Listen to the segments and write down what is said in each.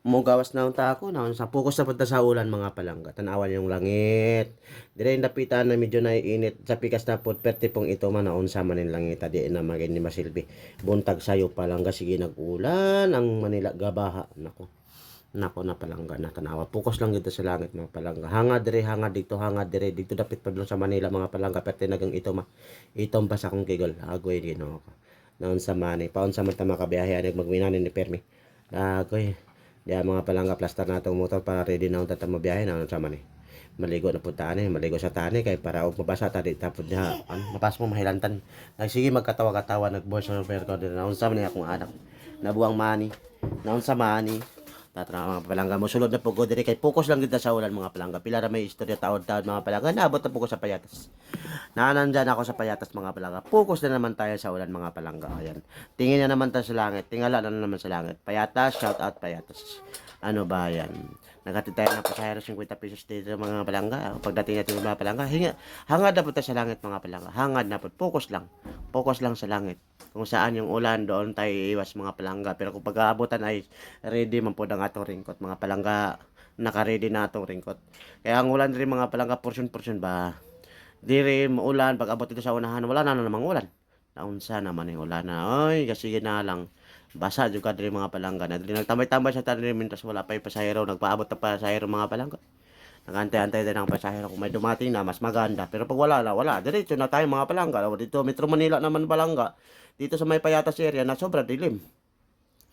Mugawas na unta ako na sa focus na punta sa ulan mga palangga. Tanawan yung langit. Dire napitan na medyo naiinit sa pikas na pud perti pong ito man naon sa manin langit di na magin ni masilbi. Buntag sayo palangga sige nag-ulan ang Manila gabaha nako. Nako na palangga na tanawa. Focus lang dito sa langit mga palangga. Hanga dire hanga dito hanga dire dito dapit pa sa Manila mga palangga perti nagang ito ma. Itong basa kong kigol. Agoy din ako. Naon sa mani. Paon sa man ta makabiyahe ani magminanin ni permi. Agoy. Di mga palangga plaster na itong motor para ready na unta ta mabiyahe na sa man eh. Maligo na punta ani, maligo sa tani kay para og mabasa ta di tapod niya. Ano, mapas mo mahilantan. Ay sige magkatawa-katawa nag-voice over ko din na unsa man ni akong anak. Nabuang mani. Naon sa Tatra mga palangga mo sulod na pugo diri kay focus lang kita sa ulan mga palangga. Pila ra may istorya taon-taon mga palangga. Naabot na pugo sa payatas. Nanandyan ako sa payatas mga palangga. Focus na naman tayo sa ulan mga palangga. Ayan. Tingin na naman tayo sa langit. Tingala na naman sa langit. Payatas, shout out payatas. Ano ba yan? Naghatid tayo ng pasahero 50 pesos dito mga palangga. Pagdating natin mga palangga, hinga, hangad na po tayo sa langit mga palangga. Hangad na po. Focus lang. Focus lang sa langit. Kung saan yung ulan, doon tayo iwas mga palangga. Pero kung pag-aabutan ay ready man po ang atong ringkot mga palangga. Naka-ready na atong ringkot. Kaya ang ulan rin mga palangga, portion-portion ba? Diri ulan pag abot dito sa unahan wala na namang ulan. Naunsa naman yung ulan na. Oy, kasi na lang. Basa jud ka diri mga palangga na diri nagtambay-tambay sa tanim mintas wala pa yung pasahero nagpaabot na pasahero mga palangga. Nagantay-antay din ang pasahero kung may dumating na mas maganda. Pero pag wala na, wala. Diretso na tayo mga palangga. Dito Metro Manila naman palangga. Dito sa may Payatas area na sobra dilim.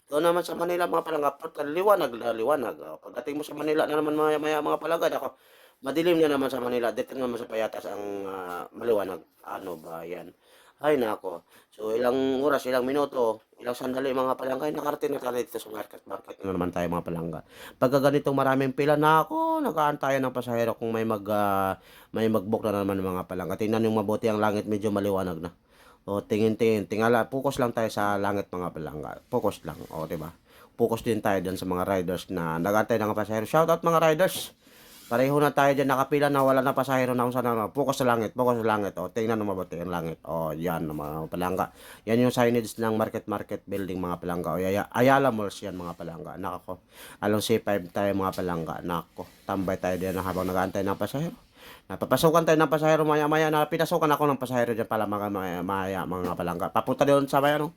Doon naman sa Manila mga palangga, liwanag, liwanag. Pagdating mo sa Manila na naman maya, maya mga palangga, ako, madilim na naman sa Manila. Dito naman sa Payatas ang ah, maliwanag. Ano ba yan? Ay nako. So ilang oras, ilang minuto, ilang sandali mga palangga, ay nakarating na tayo dito sa market. Market na naman tayo mga palangga. Pagka ganitong maraming pila na ako, nakaantayan ng pasahero kung may mag ah, may mag-book na naman mga palangga. Tingnan yung mabuti ang langit, medyo maliwanag na. O tingin-tingin, tingala, focus lang tayo sa langit mga palangga. Focus lang, o di ba? Focus din tayo dyan sa mga riders na nagantay ng pasahero. Shout out mga riders. Pareho na tayo dyan nakapila na wala na pasahero na kung saan na. Focus sa langit, focus sa langit. O, tingnan mo mabuti ang langit. O, yan mga palangga. Yan yung signage ng market market building mga palangga. O, Ayala, Ayala Malls yan mga palangga. Nako. Along C5 tayo mga palangga. Nako. Tambay tayo din habang nag-aantay ng pasahero. Napapasukan tayo ng pasahero maya maya na pinasukan ako ng pasahero dyan pala mga maya, mga palangga. Papunta doon sa may ano.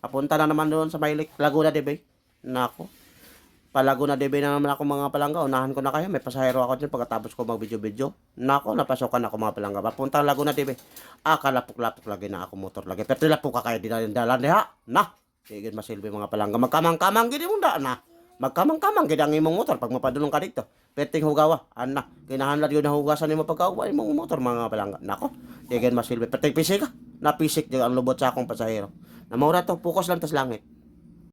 Papunta na naman doon sa may Laguna de Bay. Nako. Palaguna de Bay na naman ako mga palangga. Unahan ko na kayo. May pasahero ako dyan pagkatapos ko mag-video-video. Nako, napasukan ako mga palangga. Papunta Laguna de Bay. Ah, kalapok-lapok lagi na ako motor lagi. Pero tilapok ka kayo din na dalan diha. Na. Sige masilbi mga palangga. Magkamang-kamang gini mo da na. Magkamang-kamang gini ang imong motor pag mapadulong ka dito. Peting hugawa. Ana. Kinahanlan yun na hugasan ni mo pagkauwa imong motor mga palangga. Nako. Sige masilbi. Peting pisik ka. Napisik din ang lubot sa akong pasahero. Namura to. Focus lang tas langit.